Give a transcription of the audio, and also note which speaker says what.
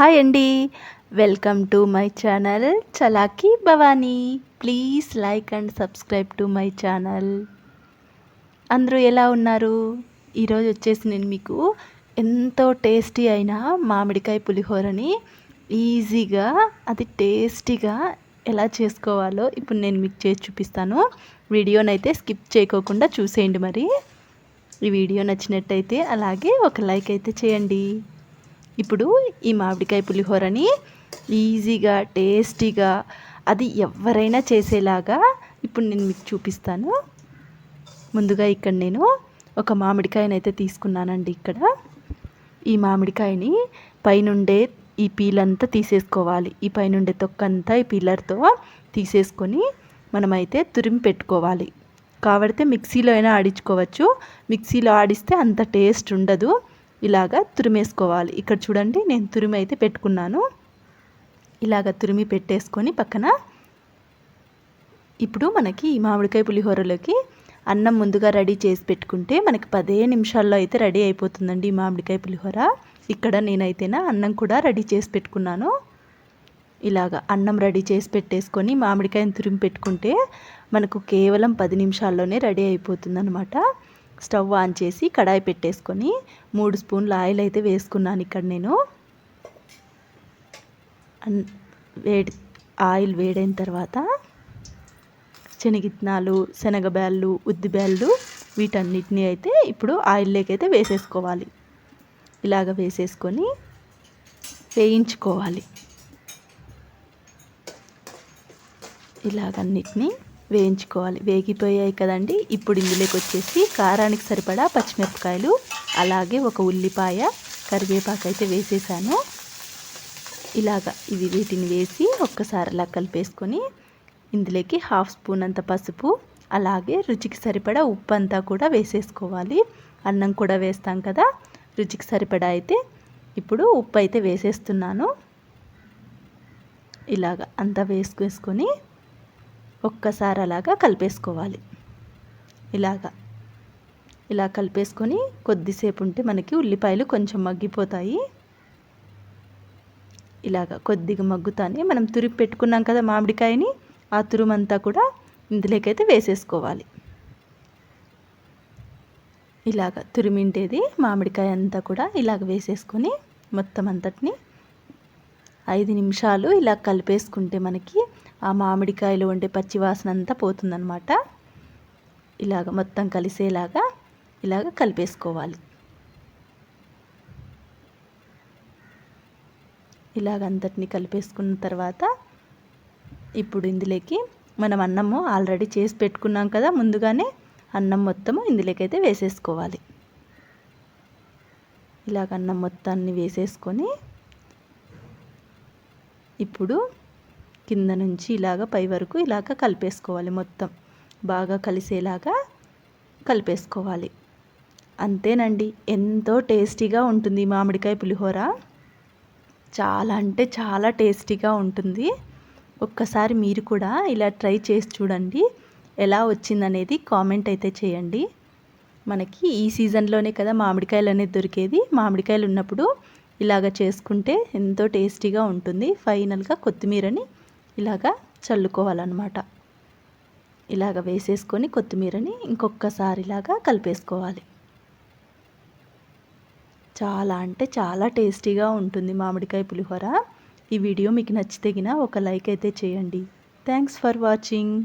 Speaker 1: Hi అండి. Welcome to my channel Chalaki Bhavani. Please like and subscribe to my channel. అందరూ ఎలా ఉన్నారు? ఈరోజు వచ్చేసి నేను మీకు ఎంతో టేస్టీ అయిన మామిడికాయ పులిహోరని ఈజీగా అది టేస్టీగా ఎలా చేసుకోవాలో ఇప్పుడు నేను మీకు చేసి చూపిస్తాను. వీడియోనైతే స్కిప్ చేయకోకుండా చూసేయండి మరి. ఈ వీడియో నచ్చినట్టయితే అలాగే ఒక లైక్ అయితే చేయండి. ఇప్పుడు ఈ మామిడికాయ పులిహోరని ఈజీగా టేస్టీగా అది ఎవరైనా చేసేలాగా ఇప్పుడు నేను మీకు చూపిస్తాను. ముందుగా ఇక్కడ నేను ఒక మామిడికాయని అయితే తీసుకున్నానండి ఇక్కడ. ఈ మామిడికాయని పైనుండే ఈ పీలంతా తీసేసుకోవాలి. ఈ పైనుండే తొక్కంతా ఈ పీలర్తో తీసేసుకొని మనమైతే తురిమి పెట్టుకోవాలి. కాబట్టి మిక్సీలో అయినా ఆడించుకోవచ్చు. మిక్సీలో ఆడిస్తే అంత టేస్ట్ ఉండదు. ఇలాగా తురిమేసుకోవాలి. ఇక్కడ చూడండి నేను తురిమి అయితే పెట్టుకున్నాను. ఇలాగ తురిమి పెట్టేసుకొని పక్కన ఇప్పుడు మనకి ఈ మామిడికాయ పులిహోరలోకి అన్నం ముందుగా రెడీ చేసి పెట్టుకుంటే మనకి పదే నిమిషాల్లో అయితే రెడీ అయిపోతుందండి ఈ మామిడికాయ పులిహోర. ఇక్కడ నేనైతేనా అన్నం కూడా రెడీ చేసి పెట్టుకున్నాను. ఇలాగ అన్నం రెడీ చేసి పెట్టేసుకొని మామిడికాయని తురిమి పెట్టుకుంటే మనకు కేవలం పది నిమిషాల్లోనే రెడీ అయిపోతుందనమాట స్టవ్ ఆన్ చేసి కడాయి పెట్టేసుకొని మూడు స్పూన్ల ఆయిల్ అయితే వేసుకున్నాను ఇక్కడ నేను. వేడి ఆయిల్ వేడైన తర్వాత శనగిత్నాలు శనగబ్యాళ్ళు ఉద్దిబ్యాళ్ళు వీటన్నిటిని అయితే ఇప్పుడు ఆయిల్లోకి అయితే వేసేసుకోవాలి. ఇలాగ వేసేసుకొని వేయించుకోవాలి. ఇలాగన్నిటినీ వేయించుకోవాలి. వేగిపోయాయి కదండి. ఇప్పుడు ఇందులోకి వచ్చేసి కారానికి సరిపడా పచ్చిమిరపకాయలు అలాగే ఒక ఉల్లిపాయ కరివేపాకు అయితే వేసేసాను. ఇలాగ ఇవి వీటిని వేసి ఒక్కసారి అలా కలిపేసుకొని ఇందులోకి హాఫ్ స్పూన్ అంత పసుపు అలాగే రుచికి సరిపడా ఉప్పు అంతా కూడా వేసేసుకోవాలి. అన్నం కూడా వేస్తాం కదా. రుచికి సరిపడా అయితే ఇప్పుడు ఉప్పు అయితే వేసేస్తున్నాను. ఇలాగ అంతా వేసుకేసుకొని ఒక్కసారి అలాగా కలిపేసుకోవాలి. ఇలాగా. ఇలా కలిపేసుకొని కొద్దిసేపు ఉంటే మనకి ఉల్లిపాయలు కొంచెం మగ్గిపోతాయి. ఇలాగా కొద్దిగా మగ్గుతానే మనం తురిపి పెట్టుకున్నాం కదా మామిడికాయని ఆ తురుమంతా కూడా ఇందులోకైతే వేసేసుకోవాలి. ఇలాగ తురిమింటేది మామిడికాయ అంతా కూడా ఇలాగ వేసేసుకొని మొత్తం అంతటిని ఐదు నిమిషాలు ఇలా కలిపేసుకుంటే మనకి ఆ మామిడికాయలు ఉండే పచ్చివాసన అంతా పోతుందనమాట ఇలాగ మొత్తం కలిసేలాగా ఇలాగ కలిపేసుకోవాలి. ఇలాగ అంతటిని కలిపేసుకున్న తర్వాత ఇప్పుడు ఇందులోకి మనం అన్నము ఆల్రెడీ చేసి పెట్టుకున్నాం కదా ముందుగానే అన్నం మొత్తము ఇందులోకి అయితే వేసేసుకోవాలి. ఇలాగ అన్నం మొత్తాన్ని వేసేసుకొని ఇప్పుడు కింద నుంచి ఇలాగ పై వరకు ఇలాగ కలిపేసుకోవాలి మొత్తం. బాగా కలిసేలాగా కలిపేసుకోవాలి. అంతేనండి. ఎంతో టేస్టీగా ఉంటుంది మామిడికాయ పులిహోర. చాలా అంటే చాలా టేస్టీగా ఉంటుంది. ఒక్కసారి మీరు కూడా ఇలా ట్రై చేసి చూడండి. ఎలా వచ్చిందనేది కామెంట్ అయితే చేయండి. మనకి ఈ సీజన్లోనే కదా మామిడికాయలు అనేది దొరికేది. మామిడికాయలు ఉన్నప్పుడు ఇలాగ చేసుకుంటే ఎంతో టేస్టీగా ఉంటుంది. ఫైనల్గా కొత్తిమీరని ఇలాగా చల్లుకోవాలన్నమాట. ఇలాగ వేసేసుకొని కొత్తిమీరని ఇంకొకసారి ఇలాగా కలిపేసుకోవాలి. చాలా అంటే చాలా టేస్టీగా ఉంటుంది మామిడికాయ పులిహోర. ఈ వీడియో మీకు నచ్చితేగిన ఒక లైక్ అయితే చేయండి. Thanks for watching.